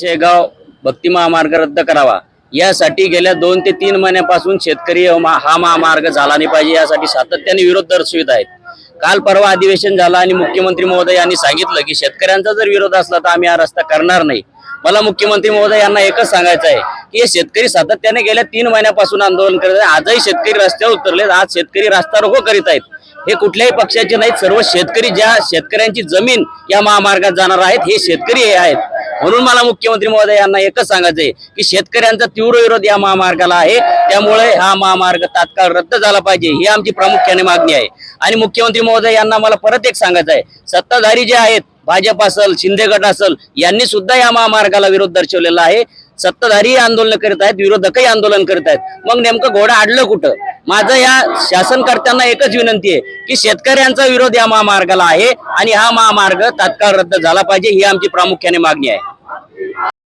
शेगाव भक्ती महामार्ग रद्द करावा. यासाठी गेल्या दोन ते तीन महिन्यापासून शेतकरी हा महामार्ग झाला नाही पाहिजे यासाठी सातत्याने विरोध दर्शवित आहेत. काल परवा अधिवेशन झाला आणि मुख्यमंत्री महोदय यांनी सांगितलं की शेतकऱ्यांचा जर विरोध असला तर आम्ही हा रस्ता करणार नाही. मला मुख्यमंत्री महोदय यांना एकच सांगायचं आहे की हे शेतकरी सातत्याने गेल्या तीन महिन्यापासून आंदोलन करत आहेत. आजही शेतकरी रस्त्यावर उतरलेत आज शेतकरी रस्ता रोको करीत आहेत. हे कुठल्याही पक्षाचे नाहीत सर्व शेतकरी ज्या शेतकऱ्यांची जमीन या महामार्गात जाणार आहेत हे शेतकरी हे आहेत. म्हणून मला मुख्यमंत्री महोदय यांना एकच सांगायचं आहे की शेतकऱ्यांचा तीव्र विरोध या महामार्गाला आहे. त्यामुळे हा महामार्ग तात्काळ रद्द झाला पाहिजे ही आमची प्रामुख्याने मागणी आहे. आणि मुख्यमंत्री महोदय यांना मला परत एक सांगायचं आहे. सत्ताधारी जे आहेत भाजप असल शिंदे गट असल यांनी सुद्धा या महामार्गाला विरोध दर्शवलेला आहे. सत्ताधारी आंदोलन करीत आहेत विरोधकही आंदोलन करीत आहेत. मग नेमकं घोडं आडलं कुठं? माझं या शासनकर्त्यांना एकच विनंती आहे की शेतकऱ्यांचा विरोध या महामार्गाला आहे आणि हा महामार्ग तात्काळ रद्द झाला पाहिजे ही आमची प्रामुख्याने मागणी आहे.